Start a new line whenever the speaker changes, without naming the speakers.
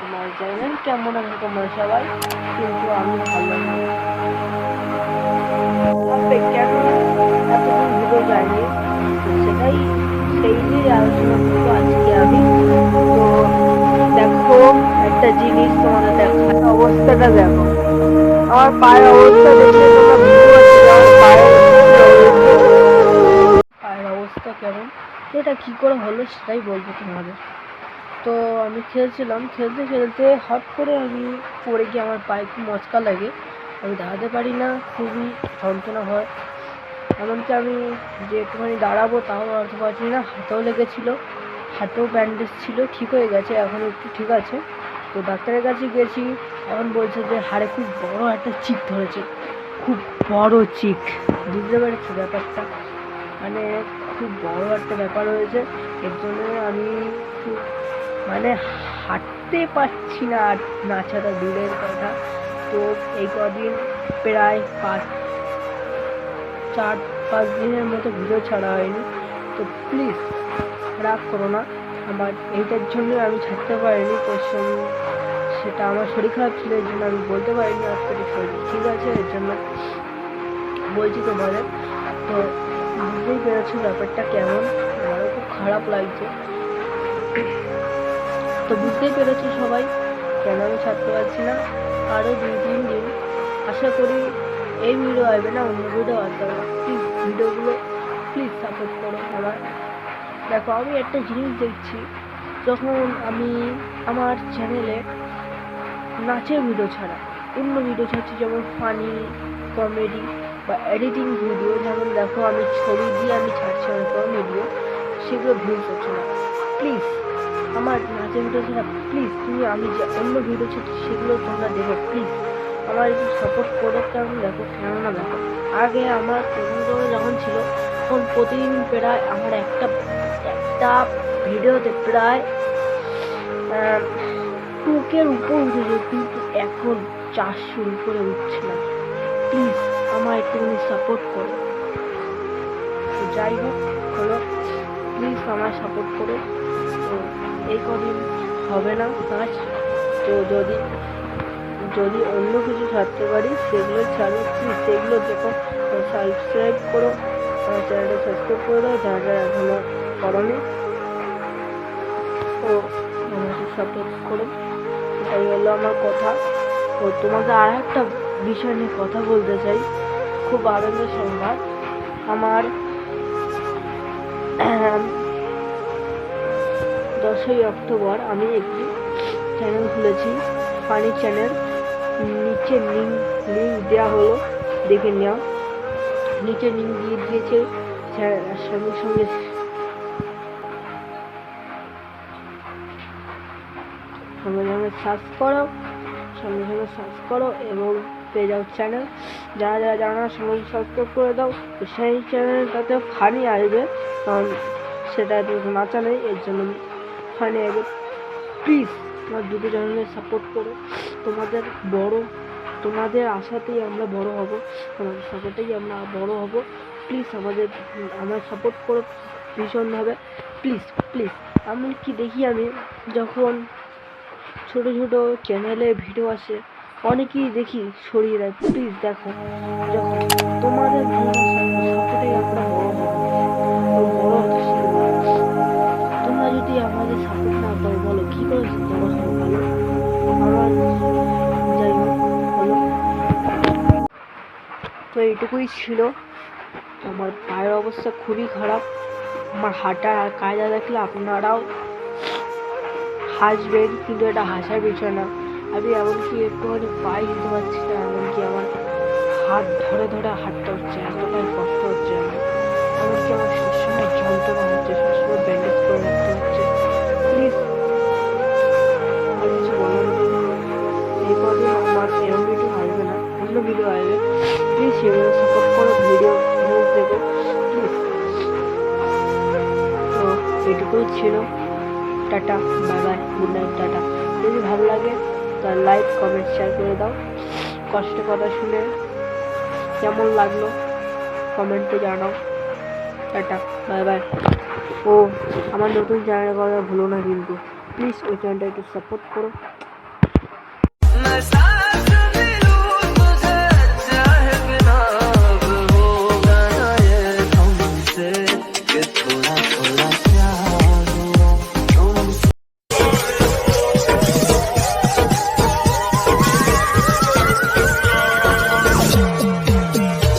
তোমার জানেন কেমন আছে তোমরা সবাই? কিন্তু আমি ভালো কেন এতদিন ভিডিও সেটাই, সেই নিয়ে আলোচনা করব আজকে আমি। তো দেখো, একটা জিনিস তোমাদের দেখার অবস্থাটা দেখো। আমার পায়ের অবস্থা তোমরা আমার পায়ের অবস্থা। কেমন? এটা কি করে হলো সেটাই বলব তোমাদের। তো আমি খেলছিলাম, খেলতে খেলতে হট করে আমি পড়ে গিয়ে আমার পায়ে মচকা লাগে। আমি দাঁড়াতে পারি না, খুবই যন্ত্রণা হয়। এমনকি আমি যে একটুখানি দাঁড়াবো তাও দাঁড়াতে পারছি না, হাতেও লেগেছিলো, হাতেও ব্যান্ডেজ ছিল, ঠিক হয়ে গেছে, এখন একটু ঠিক আছে। তো ডাক্তারের কাছে গেছি, এখন বলছে যে হাড়ে খুব বড় একটা চিক ধরেছে, খুব বড় চিক। বুঝতে পেরেছ ব্যাপারটা? মানে খুব বড় একটা ব্যাপার হয়েছে, এর জন্য আমি খুব মানে হাঁটতে পারছি না আর নাচাটা দূরের কথা। তো এই কদিন প্রায় পাঁচ, চার, পাঁচ দিনের মতো ভিডিও ছাড়া হয়নি। তো প্লিজ রাগ করো না। আমার এইটার জন্য আমি ছাড়তে পারিনি তো সেটা আমার শরীর খারাপ ছিল এর জন্য আমি বলতে পারিনি আজকে শরীর ঠিক আছে এর জন্য বলছি তোমাদের। তো বুঝতেই পেরেছ ব্যাপারটা কেমন? আমারও খুব খারাপ লাগছে। তো বুঝতেই পেরেছি সবাই কেন আমি ছাড়তে পারছি না? আরও দুই, তিন দিন। আশা করি এই ভিডিও আসবে না, অন্য ভিডিও আসবে না। প্লিজ ভিডিওগুলো প্লিজ সাপোর্ট করো আমার দেখো, আমি একটা জিনিস দেখছি। যখন আমি আমার চ্যানেলে নাচের ভিডিও ছাড়া, অন্য ভিডিও ছাড়ছি, যেমন ফানি কমেডি বা এডিটিং ভিডিও যেমন দেখো, আমি ছবি দিয়ে আমি ছাড়ছি অনেক ভিডিও সেগুলো ভিউজ হচ্ছে না। প্লিজ আমার নাচের ভিডিও ছাড়া প্লিজ তুমি আমি যে অন্য ভিডিও ছাড়ছি সেগুলো তোমরা দেখো প্লিজ আমার একটু সাপোর্ট করো, কারণ দেখো, কেননা দেখো, আগে আমার প্রথম যখন ছিল, তখন প্রতিদিন প্রায় আমার একটা একটা ভিডিওতে প্রায় টুকের উপর উঠে যেত কিন্তু এখন চারশোর উপরে উঠছে না। প্লিজ আমার একটুখানি সাপোর্ট করো। যাই হোক, হলো প্লিজ আমার সাপোর্ট করো। এই কদিন হবে না কাজ তো যদি যদি অন্য কিছু ছাড়তে পারি, সেগুলো ছাড়ো সেগুলো দেখো সাবস্ক্রাইব করো, আমার চ্যানেলটা সাবস্ক্রাইব করে দাও, যারা যারা এখনও করনি, তো সাপোর্ট করো। এটাই হলো আমার কথা। তো তোমাকে আর একটা বিষয় নিয়ে কথা বলতে চাই। খুব আনন্দের সংবাদ। আমার দশই অক্টোবর আমি একটি চ্যানেল খুলেছি ফানি চ্যানেল নিচে লিঙ্ক লিঙ্ক দেওয়া হলো, দেখে নেওয়া নিচে লিঙ্ক দিয়ে দিয়েছে সঙ্গে সঙ্গে। সঙ্গে সঙ্গে সার্চ করো, সঙ্গে সঙ্গে সার্চ করো এবং পেয়ে যাও চ্যানেল যারা যারা জানো সঙ্গে সাবস্ক্রাইব করে দাও সেই চ্যানেলটাতে ফানি আসবে, কারণ সেটা নাচা নেই এর জন্য ফানি আসবে প্লিজ আমার দুটো চ্যানেলে সাপোর্ট করো। তোমাদের বড়, তোমাদের আশাতেই আমরা বড় হব। তোমাদের সাপোর্টেই আমরা বড় হব। প্লিজ আমাদের আমার সাপোর্ট করো ভীষণভাবে। প্লিজ প্লিজ আমি কি দেখি আমি, যখন ছোট ছোট চ্যানেলে ভিডিও আসে, অনেকেই দেখি সরিয়ে দেয়। প্লিজ দেখো, যখন তো এইটুকুই ছিল। আমার পায়ের অবস্থা খুবই খারাপ। আমার হাঁটা আর কায়দা দেখলে আপনারাও হাসবেন, কিন্তু এটা হাসার বিষয় না। আমি এমনকি একটুখানি পায়ে দিতে পারছি না, এমনকি আমার হাত ধরে ধরে হাঁটতে হচ্ছে, এতটাই কষ্ট হচ্ছে আমার। এমনকি আমার সবসময় যন্ত্রণা হচ্ছে, সবসময় ব্যান্ডেজ করে রাখতে হচ্ছে। প্লিজ আর কিছু বলার এই কদিন আমার এরম অন্য ভিডিও আসবে প্লিজ সেগুলো সাপোর্ট করো ভিডিও নিউজ দেবে। প্লিজ তো এটুকুই ছিল। Tata bye bye good night tata. যদি ভালো লাগে তাহলে লাইক কমেন্ট শেয়ার করে দাও। কষ্ট কথা শুনে কেমন লাগল কমেন্টে জানাও। টাটা বাই বাই ও, আমার নতুন চ্যানেলের কথা ভুলো না কিন্তু।
প্লিজ ওই চ্যানেলটা একটু সাপোর্ট করো।